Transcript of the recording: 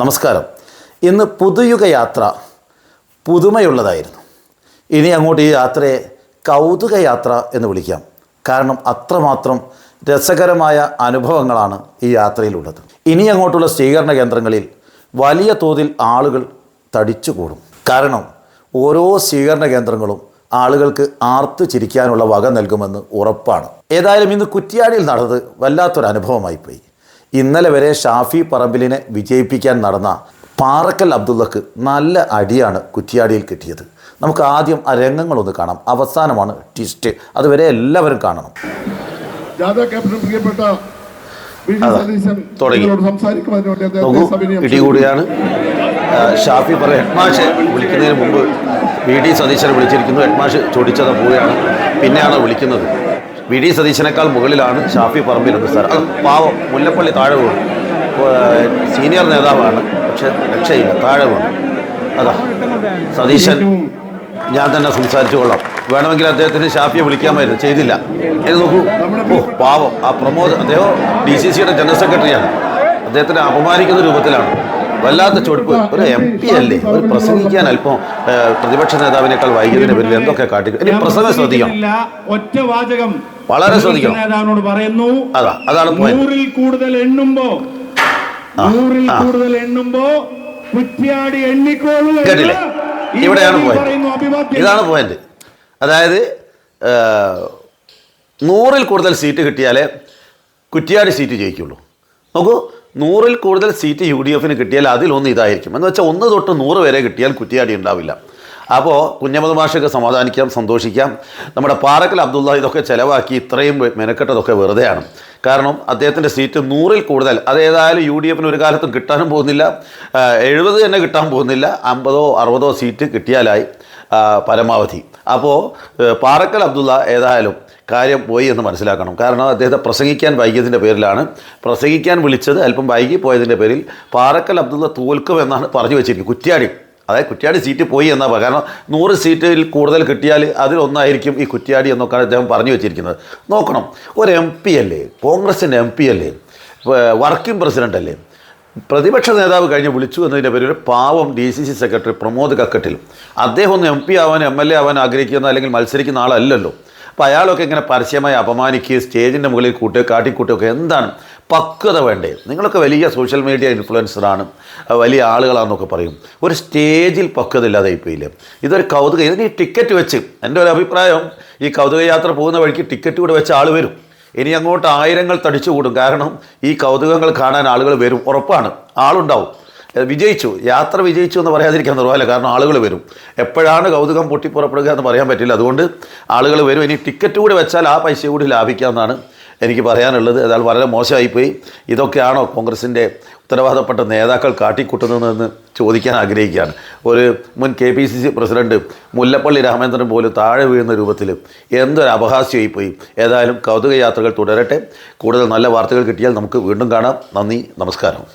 നമസ്കാരം. ഇന്ന് പുതുയുഗ യാത്ര പുതുമയുള്ളതായിരുന്നു. ഇനി അങ്ങോട്ട് ഈ യാത്രയെ കൗതുക യാത്ര എന്ന് വിളിക്കാം. കാരണം അത്രമാത്രം രസകരമായ അനുഭവങ്ങളാണ് ഈ യാത്രയിലുള്ളത്. ഇനി അങ്ങോട്ടുള്ള സ്വീകരണ കേന്ദ്രങ്ങളിൽ വലിയ തോതിൽ ആളുകൾ തടിച്ചുകൂടും. കാരണം ഓരോ സ്വീകരണ കേന്ദ്രങ്ങളും ആളുകൾക്ക് ആർത്തു ചിരിക്കാനുള്ള വക നൽകുമെന്ന് ഉറപ്പാണ്. ഏതായാലും ഇന്ന് കുറ്റിയാടിയിൽ നടന്നത് വല്ലാത്തൊരു അനുഭവമായി പോയി ഇന്നലെ വരെ ഷാഫി പറമ്പിലിനെ വിജയിപ്പിക്കാൻ നടന്ന പാറക്കൽ അബ്ദുള്ളക്ക് നല്ല അടിയാണ് കുറ്റിയാടിയിൽ കിട്ടിയത്. നമുക്ക് ആദ്യം ആ രംഗങ്ങളൊന്ന് കാണാം. അവസാനമാണ് ട്വിസ്റ്റ് അതുവരെ എല്ലാവരും കാണണം. തുടങ്ങി. ഇടികൂടിയാണ് ഷാഫി പറ ഹെഡ്മാഷ് വിളിക്കുന്നതിന് മുമ്പ് വി ഡി സതീശനെ വിളിച്ചിരിക്കുന്നു. ഹെഡ്മാഷ് ചൊടിച്ചത പോവുകയാണ്. പിന്നെയാണ് വിളിക്കുന്നത്. വി ഡി സതീശനേക്കാൾ മുകളിലാണ് ഷാഫി പറമ്പിലുണ്ട് സാർ. അത് പാവം മുല്ലപ്പള്ളി താഴെ വീണു സീനിയർ നേതാവാണ് പക്ഷെ രക്ഷയില്ല താഴെ വീണു അതാ സതീശൻ ഞാൻ തന്നെ സംസാരിച്ചു കൊള്ളാം വേണമെങ്കിൽ അദ്ദേഹത്തിന് ഷാഫിയെ വിളിക്കാമായിരുന്നു ചെയ്തില്ല. എനിക്ക് നോക്കൂ. ഓ പാവം ആ പ്രമോദ് അദ്ദേഹം ഡി സി സിയുടെ ജനറൽ സെക്രട്ടറിയാണ്. അദ്ദേഹത്തിനെ അപമാനിക്കുന്ന രൂപത്തിലാണ്. വല്ലാത്ത ചൊടിപ്പ്. ഒരു എം പി അല്ലേ? ഒരു പ്രസംഗിക്കാൻ അല്പം പ്രതിപക്ഷ നേതാവിനേക്കാൾ വൈകിയതിന് പേരിൽ എന്തൊക്കെ കാട്ടി ഇനി പ്രസംഗം ഒറ്റവാചകം ഒറ്റ വാചകം. വളരെ ശ്രദ്ധിക്കണം. നേതാവിനോട് പറയുന്നു അതാ അതാണ് നൂറിൽ കൂടുതൽ എണ്ണുമ്പോ നൂറിൽ കൂടുതൽ എണ്ണുമ്പോ കുറ്റിയാടി എണ്ണിക്കോളൂ കേട്ടില്ലേ? ഇവിടെയാണ് പോയിന്റ് ഇതാണ് പോയിന്റ് അതായത് നൂറിൽ കൂടുതൽ സീറ്റ് കിട്ടിയാലേ കുറ്റിയാടി സീറ്റ് ജയിക്കുള്ളൂ. നോക്കൂ നൂറിൽ കൂടുതൽ സീറ്റ് യു ഡി എഫിന് കിട്ടിയാൽ അതിലൊന്ന് ഇതായിരിക്കും. എന്ന് വെച്ചാൽ ഒന്ന് തൊട്ട് നൂറ് വരെ കിട്ടിയാൽ കുറ്റിയാടി ഉണ്ടാവില്ല. അപ്പോൾ കുഞ്ഞമ്മദ് മാഷൊക്കെ സമാധാനിക്കാം സന്തോഷിക്കാം. നമ്മുടെ പാറക്കൽ അബ്ദുള്ള ഇതൊക്കെ ചിലവാക്കി ഇത്രയും മെനക്കെട്ടതൊക്കെ വെറുതെയാണ്. കാരണം അദ്ദേഹത്തിന്റെ സീറ്റ് നൂറിൽ കൂടുതൽ അതേതായാലും യു ഡി എഫിന് ഒരു കാലത്തും കിട്ടാനും പോകുന്നില്ല. എഴുപത് തന്നെ കിട്ടാൻ പോകുന്നില്ല. അമ്പതോ അറുപതോ സീറ്റ് കിട്ടിയാലായി പരമാവധി. അപ്പോൾ പാറക്കൽ അബ്ദുള്ള ഏതായാലും കാര്യം പോയി എന്ന് മനസ്സിലാക്കണം. കാരണം അദ്ദേഹത്തെ പ്രസംഗിക്കാൻ വൈകിയതിന്റെ പേരിലാണ്. പ്രസംഗിക്കാൻ വിളിച്ചത് അല്പം വൈകി പോയതിന്റെ പേരിൽ പാറക്കൽ അബ്ദുള്ള തോൽക്കുമെന്നാണ് പറഞ്ഞു വെച്ചിരിക്കുന്നത്. കുറ്റ്യാടി അതായത് കുറ്റ്യാടി സീറ്റ് പോയി എന്നാ കാരണം നൂറ് സീറ്റിൽ കൂടുതൽ കിട്ടിയാൽ അതിലൊന്നായിരിക്കും ഈ കുറ്റ്യാടി എന്നൊക്കെയാണ് അദ്ദേഹം പറഞ്ഞു വെച്ചിരിക്കുന്നത്. നോക്കണം. ഒരു എം പി അല്ലേ? കോൺഗ്രസിന്റെ എം പി അല്ലേ? വർക്കിംഗ് പ്രസിഡന്റ് അല്ലേ? പ്രതിപക്ഷ നേതാവ് കഴിഞ്ഞ് വിളിച്ചു എന്നതിന്റെ പേരിൽ പാവം D C C secretary Pramod Kakkattil. അദ്ദേഹം ഒന്ന് എം പി ആവാൻ എം എൽ എ ആവാൻ ആഗ്രഹിക്കുന്ന അല്ലെങ്കിൽ മത്സരിക്കുന്ന ആളല്ലല്ലോ. അപ്പോൾ അയാളൊക്കെ ഇങ്ങനെ പരസ്യമായി അപമാനിക്കുകയും സ്റ്റേജിന്റെ മുകളിൽ കൂട്ടുക കാട്ടിക്കൂട്ടുകയൊക്കെ എന്താണ്? പക്വത വേണ്ടേ? നിങ്ങളൊക്കെ വലിയ സോഷ്യൽ മീഡിയ ഇൻഫ്ലുവൻസറാണ്. വലിയ ആളുകളാണെന്നൊക്കെ പറയും. ഒരു സ്റ്റേജിൽ പക്വത ഇല്ലാതെ ഇപ്പോയില്ല ഇതൊരു കൗതുക. ഇതിന് ഈ ടിക്കറ്റ് വെച്ച് എന്റെ ഒരു അഭിപ്രായം ഈ കൗതുക യാത്ര പോകുന്ന വഴിക്ക് ടിക്കറ്റ് കൂടെ വെച്ച ആൾ വരും. ഇനി അങ്ങോട്ട് ആയിരങ്ങൾ തടിച്ചു കൂടും. കാരണം ഈ കൗതുകങ്ങൾ കാണാൻ ആളുകൾ വരും. ഉറപ്പാണ്. ആളുണ്ടാവും. വിജയിച്ചു. യാത്ര വിജയിച്ചു എന്ന് പറയാതിരിക്കാൻ നിർവാഹമില്ല കാരണം ആളുകൾ വരും. എപ്പോഴാണ് കൗതുകം പൊട്ടിപ്പുറപ്പെടുക എന്ന് പറയാൻ പറ്റില്ല. അതുകൊണ്ട് ആളുകൾ വരും. ഇനി ടിക്കറ്റ് കൂടി വെച്ചാൽ ആ പൈസ കൂടി ലാഭിക്കാമെന്നാണ് എനിക്ക് പറയാനുള്ളത് എന്നാൽ വളരെ മോശമായിപ്പോയി. ഇതൊക്കെയാണോ കോൺഗ്രസിന്റെ ഉത്തരവാദപ്പെട്ട നേതാക്കൾ കാട്ടിക്കൂട്ടുന്നതെന്ന് ചോദിക്കാൻ ആഗ്രഹിക്കുകയാണ്. ഒരു മുൻ K P C C president Mullappally Ramachandran പോലും താഴെ വീഴുന്ന രൂപത്തിൽ എന്തൊരു അപഹാസ്യമായി പോയി ഏതായാലും കൗതുക യാത്രകൾ തുടരട്ടെ. കൂടുതൽ നല്ല വാർത്തകൾ കിട്ടിയാൽ നമുക്ക് വീണ്ടും കാണാം. നന്ദി നമസ്കാരം.